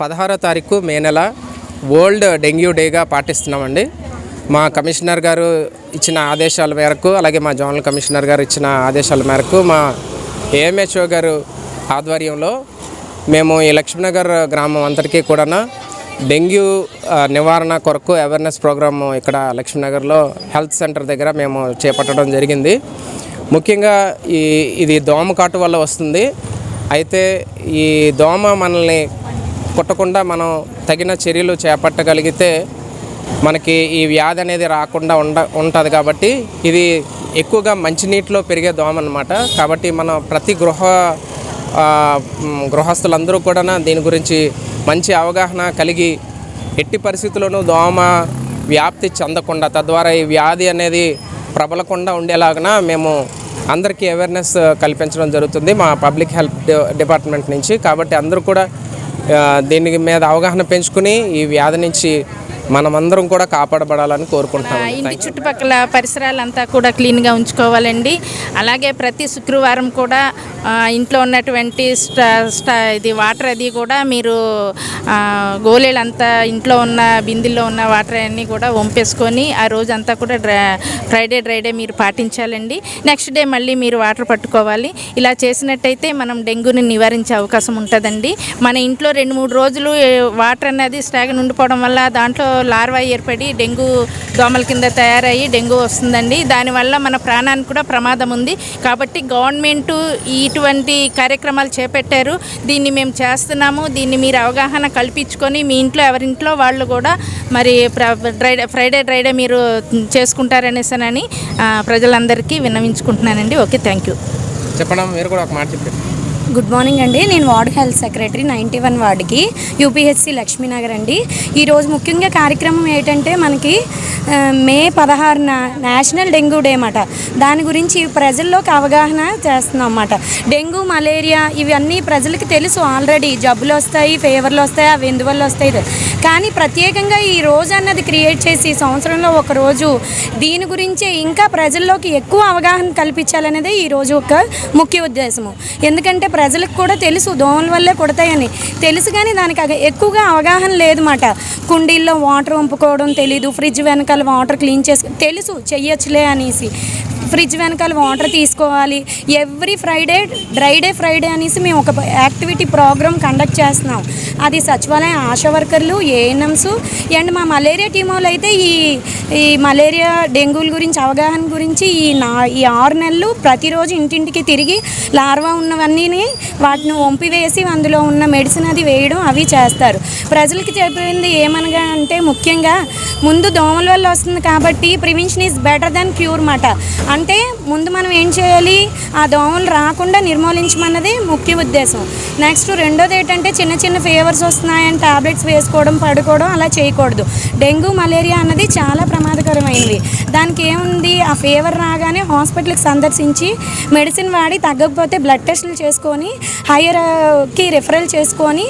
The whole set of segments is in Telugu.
పదహారో తారీఖు మే నెల వరల్డ్ డెంగ్యూ డేగా పాటిస్తున్నామండి. మా కమిషనర్ గారు ఇచ్చిన ఆదేశాల మేరకు అలాగే మా జోనల్ కమిషనర్ గారు ఇచ్చిన ఆదేశాల మేరకు మా ఏఎంహెచ్ఓ గారు ఆధ్వర్యంలో మేము ఈ లక్ష్మీనగర్ గ్రామం అంతటికీ కూడా డెంగ్యూ నివారణ కొరకు అవేర్నెస్ ప్రోగ్రామ్ ఇక్కడ లక్ష్మీనగర్లో హెల్త్ సెంటర్ దగ్గర మేము చేపట్టడం జరిగింది. ముఖ్యంగా ఈ ఇది దోమ కాటు వల్ల వస్తుంది. అయితే ఈ దోమ మనల్ని కుట్టకుండా మనం తగిన చర్యలు చేపట్టగలిగితే మనకి ఈ వ్యాధి అనేది రాకుండా ఉండ ఉంటుంది కాబట్టి ఇది ఎక్కువగా మంచినీటిలో పెరిగే దోమ అనమాట కాబట్టి మనం ప్రతి గృహ గృహస్థులందరూ కూడా దీని గురించి మంచి అవగాహన కలిగి ఎట్టి పరిస్థితుల్లోనూ దోమ వ్యాప్తి చెందకుండా తద్వారా ఈ వ్యాధి అనేది ప్రబలకుండా ఉండేలాగా మేము అందరికీ అవేర్నెస్ కల్పించడం జరుగుతుంది మా పబ్లిక్ హెల్త్ డిపార్ట్మెంట్ నుంచి. కాబట్టి అందరూ కూడా దీని మీద అవగాహన పెంచుకుని ఈ వ్యాధి నుంచి మనమందరం కూడా కాపాడబడాలని కోరుకుంటున్నాము ఇంటి చుట్టుపక్కల పరిసరాలంతా కూడా క్లీన్గా ఉంచుకోవాలండి. అలాగే ప్రతి శుక్రవారం కూడా ఇంట్లో ఉన్నటువంటి ఇది వాటర్ అది కూడా మీరు గోళీలంతా ఇంట్లో ఉన్న బిందెల్లో ఉన్న వాటర్ అన్నీ కూడా వంపేసుకొని ఆ రోజంతా కూడా డ్రై ఫ్రైడే డ్రైడే మీరు పాటించాలండి. నెక్స్ట్ డే మళ్ళీ మీరు వాటర్ పట్టుకోవాలి. ఇలా చేసినట్టయితే మనం డెంగ్యూని నివారించే అవకాశం ఉంటుందండి. మన ఇంట్లో రెండు మూడు రోజులు వాటర్ అనేది స్టాగన్ ఉండిపోవడం వల్ల దాంట్లో లార్వా ఏర్పడి డెంగ్యూ దోమల కింద తయారయ్యి డెంగ్యూ వస్తుందండి. దానివల్ల మన ప్రాణానికి కూడా ప్రమాదం ఉంది. కాబట్టి గవర్నమెంట్ ఇటువంటి కార్యక్రమాలు చేపట్టారు. దీన్ని మేము చేస్తున్నాము. దీన్ని మీరు అవగాహన కల్పించుకొని మీ ఇంట్లో ఎవరింట్లో వాళ్ళు కూడా మరి డ్రైడే ఫ్రైడే డ్రైడే మీరు చేసుకుంటారనేసనని ప్రజలందరికీ విన్నవించుకుంటున్నానండి. Okay thank you. చెప్పడం మీరు కూడా ఒక మాట చెప్పండి. గుడ్ మార్నింగ్ అండి. నేను ward health secretary ninety one వార్డుకి యూపీహెచ్సి లక్ష్మీనగర్ అండి. ఈరోజు ముఖ్యంగా కార్యక్రమం ఏంటంటే మనకి మే పదహారున నేషనల్ డెంగ్యూ డే అన్నమాట. దాని గురించి ప్రజల్లోకి అవగాహన చేస్తున్నాం అన్నమాట. డెంగ్యూ మలేరియా ఇవన్నీ ప్రజలకి తెలుసు ఆల్రెడీ. జబ్బులు వస్తాయి ఫీవర్లు వస్తాయి అవి ఎందువల్ల వస్తాయి కానీ ప్రత్యేకంగా ఈ రోజు అన్నది క్రియేట్ చేసి సంవత్సరంలో ఒక రోజు దీని గురించే ఇంకా ప్రజల్లోకి ఎక్కువ అవగాహన కల్పించాలనేదే ఈ రోజు ఒక ముఖ్య ఉద్దేశము. ఎందుకంటే ప్రజలకు కూడా తెలుసు దోమల వల్లే కొడతాయని. తెలుసు కానీ దానికి ఎక్కువగా అవగాహన లేదన్నమాట. కుండీల్లో వాటర్ వంపుకోవడం తెలీదు ఫ్రిడ్జ్ వెనకాల వాటర్ క్లీన్ చేసు తెలుసు చెయ్యొచ్చులే అనేసి. ఫ్రిడ్జ్ వెనకాల వాటర్ తీసుకోవాలి. Every Friday dry day Friday అనేసి మేము ఒక యాక్టివిటీ ప్రోగ్రామ్ కండక్ట్ చేస్తున్నాం. అది సచివాలయం ఆశా వర్కర్లు ఏఎన్ఎంస్ అండ్ మా మలేరియా టీం వాళ్ళు అయితే ఈ ఈ మలేరియా డెంగ్యూల గురించి అవగాహన గురించి ఈ నా ఈ ఆరు నెలలు ప్రతిరోజు ఇంటింటికి తిరిగి లార్వా ఉన్నవన్నీ వాటిని వంపివేసి అందులో ఉన్న మెడిసిన్ అది వేయడం అవి చేస్తారు. ప్రజలకి చెప్పింది ఏమనగా అంటే ముఖ్యంగా ముందు దోమల వల్ల వస్తుంది కాబట్టి prevention is better then cure మాట. అంటే ముందు మనం ఏం చేయాలి? ఆ దోమలు రాకుండా నిర్మూలించమన్నది ముఖ్య ఉద్దేశం. నెక్స్ట్ రెండోది ఏంటంటే చిన్న చిన్న ఫీవర్స్ వస్తున్నాయని టాబ్లెట్స్ వేసుకోవడం పడుకోవడం అలా చేయకూడదు. డెంగ్యూ మలేరియా అన్నది చాలా ప్రమాదకరమైనవి దానికి ఏముంది? ఆ ఫీవర్ రాగానే హాస్పిటల్కి సందర్శించి మెడిసిన్ వాడి తగ్గకపోతే బ్లడ్ టెస్టులు చేసుకొని హైయర్కి రిఫరల్ చేసుకొని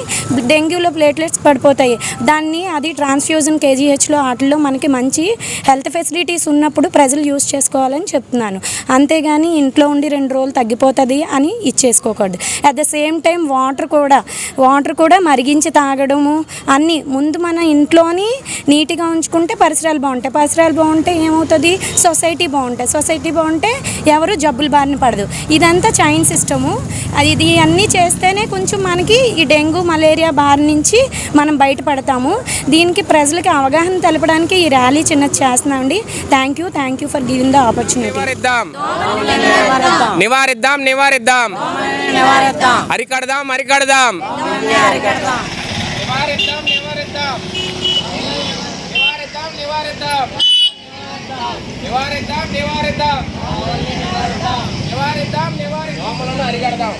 డెంగ్యూలో ప్లేట్లెట్స్ పడిపోతాయి. దాన్ని అది ట్రాన్స్ఫ్యూజన్ కేజీహెచ్లో వాటిల్లో మనకి మంచి హెల్త్ ఫెసిలిటీస్ ఉన్నప్పుడు ప్రజలు యూజ్ చేసుకోవాలని చెప్తున్నాను. అంతేగాని ఇంట్లో ఉండి రెండు రోజులు తగ్గిపోతుంది అని ఇచ్చేసుకోకూడదు. At the same time water కూడా వాటర్ కూడా మరిగించి తాగడము అన్నీ ముందు మన ఇంట్లోని నీట్గా ఉంచుకుంటే పరిసరాలు బాగుంటాయి. పరిసరాలు బాగుంటే ఏమవుతుంది? సొసైటీ బాగుంటుంది సొసైటీ బాగుంటే ఎవరు జబ్బులు బారిన పడదు. ఇదంతా చైన్ సిస్టము. అది ఇది అన్నీ చేస్తేనే కొంచెం మనకి ఈ డెంగ్యూ మలేరియా బారి నుంచి మనం బయటపడతాము. దీనికి ప్రజలకి అవగాహన తెలపడానికి ఈ ర్యాలీ చిన్నది చేస్తున్నామండి thank you thank you for giving the opportunity. నివారిద్దాం. నివారిద్దాం. నివారిద్దాం అరికడదాం అరికడదాం. నివారిద్దాం నివారిద్దాం. నివారిద్దాం నివారిద్దాం. నివారిద్దాం నివారిద్దాం. నివారిద్దాం